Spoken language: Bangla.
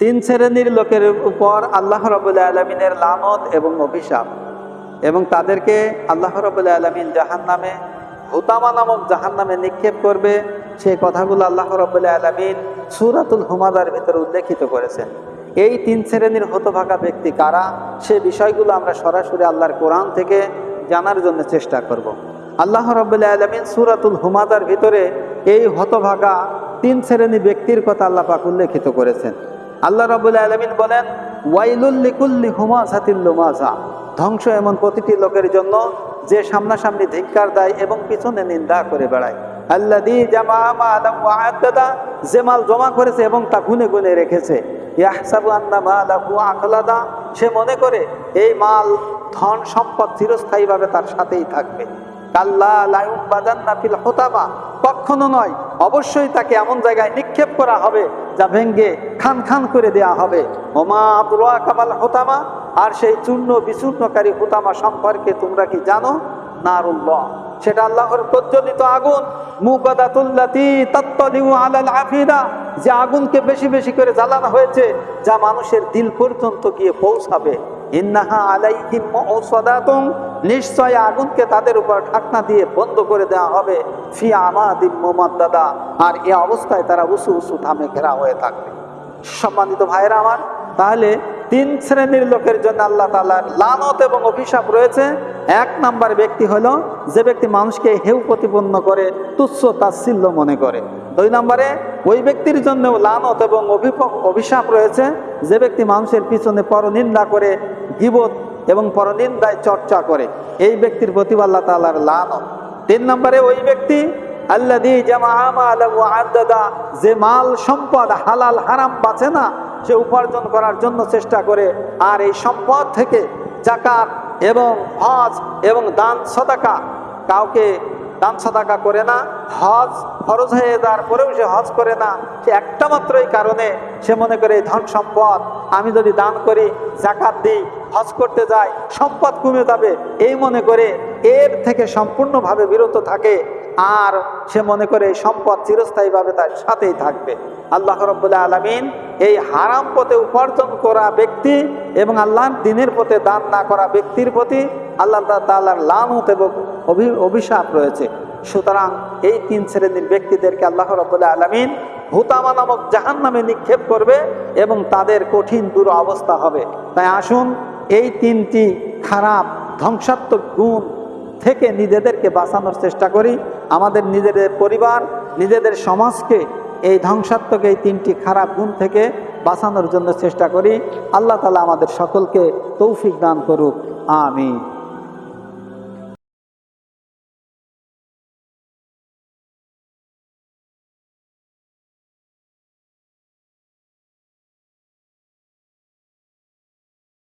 তিন শ্রেণির লোকের উপর আল্লাহ রবুল্লা আলমিনের লানত এবং অভিশাপ এবং তাদেরকে আল্লাহ রবুল্লা আলমিন জাহান নামে হুতামা নামক জাহান নামে নিক্ষেপ করবে, সেই কথাগুলো আল্লাহ রবুল্লা আলমিন সুরাতুল হুমাদার ভিতরে উল্লেখিত করেছেন। এই তিন শ্রেণির হতভাগা ব্যক্তি কারা? সে বিষয়গুলো আমরা সরাসরি আল্লাহর কোরআন থেকে জানার জন্য চেষ্টা করব। আল্লাহ রবুল্লা আলমিন সুরাতুল হুমাদার ভিতরে এই হতভাগা তিন শ্রেণি ব্যক্তির কথা আল্লাহ পাক উল্লেখিত করেছেন। আল্লাহ রবুল্লা আলমিন বলেন ওয়াইলুল্লিকুল্লি হুমা সাতিল্লুমাজা ধ্বংস এমন প্রতিটি লোকের জন্য যে সামনাসামনি ধিক্কার দেয় এবং পিছনে নিন্দা করে বেড়ায়। আল্লাদি জামা আলাম ওয়াদাদা যে মাল জমা করেছে এবং তা গুনে গুনে রেখেছে। সে মনে করে, এই মাল ধন সম্পদ চিরস্থায়ীভাবে তার সাথেই থাকবে। কাল্লা কখনো নয়, অবশ্যই তাকে এমন জায়গায় নিক্ষেপ করা হবে যা ভেঙ্গে খান খান করে দেয়া হবে। হোমা আবরোয়া কামাল হোতামা, আর সেই চূর্ণ বিচূর্ণকারী হোতামা সম্পর্কে তোমরা কি জানো? নারুল্লাহ। সেটা আল্লাহর প্রজ্বলিত আগুন। মুবাদাতুল্লাতি তাত্তালিউ আলাল আফিদা। যে আগুনকে বেশি বেশি করে জ্বালানো হয়েছে, যা মানুষের দিল পর্যন্ত গিয়ে পৌঁছাবে। ইন্নাহা আলাইহিম মুসাদাতুম নিশ্চয় আগুনকে তাদের উপর ঢাকনা দিয়ে বন্ধ করে দেওয়া হবে। ফি আমাদিম দাদা আর এ অবস্থায় তারা উঁচু উঁচু ধামে ঘেরা হয়ে থাকবে। সম্মানিত ভাইয়েরা আমার, তাহলে তিন শ্রেণির লোকের জন্য আল্লাহ তালার লানত এবং অভিশাপ রয়েছে। এক নাম্বার ব্যক্তি হলো যে ব্যক্তি মানুষকে হেউ প্রতিপন্ন করে, তুচ্ছ তাচ্ছিল্য মনে করে। দুই নম্বরে ওই ব্যক্তির জন্য লানত এবং অভিশাপ রয়েছে। যে ব্যক্তি মানুষের পিছনে পরনিন্দা করে, গিবত এবং পরনিন্দায় চর্চা করে, এই ব্যক্তির প্রতি আল্লাহ তালার লানত। তিন নম্বরে ওই ব্যক্তি আল্লাদি জামা ওয়া আদ্দাদা যে মাল সম্পদ হালাল হারাম বাঁচে না সে উপার্জন করার জন্য চেষ্টা করে, আর এই সম্পদ থেকে জাকাত এবং হজ এবং দান সদাকা কাউকে দান সদাকা করে না। হজ ফরজ হয়ে যাওয়ার পরেও সে হজ করে না। সে একটা মাত্রই কারণে সে মনে করে, এই ধন সম্পদ আমি যদি দান করি, জাকাত দিই, হজ করতে যাই, সম্পদ কমে যাবে। এই মনে করে, এর থেকে সম্পূর্ণভাবে বিরত থাকে আর সে মনে করে এই সম্পদ চিরস্থায়ীভাবে তার সাথেই থাকবে। আল্লাহ রব্বুল্লাহ আলমিন এই হারাম পথে উপার্জন করা ব্যক্তি এবং আল্লাহর দিনের পথে দান না করা ব্যক্তির প্রতি আল্লাহ তাল্লাহর লানত এবং অভি- অভিশাপ রয়েছে। সুতরাং এই তিন শ্রেণির ব্যক্তিদেরকে আল্লাহ রব্বুল্লাহ আলমিন হুতামা নামক জাহান নামে নিক্ষেপ করবে এবং তাদের কঠিন, দূর অবস্থা হবে। তাই আসুন এই তিনটি খারাপ, ধ্বংসাত্মক গুণ থেকে নিজেদেরকে বাঁচানোর চেষ্টা করি। আমাদের নিজেদের পরিবার, নিজেদের সমাজকে এই ধ্বংসাত্মক এই তিনটি খারাপ গুণ থেকে বাঁচানোর জন্য চেষ্টা করি। আল্লাহ তালা আমাদের সকলকে তৌফিক দান করুক। আমিন।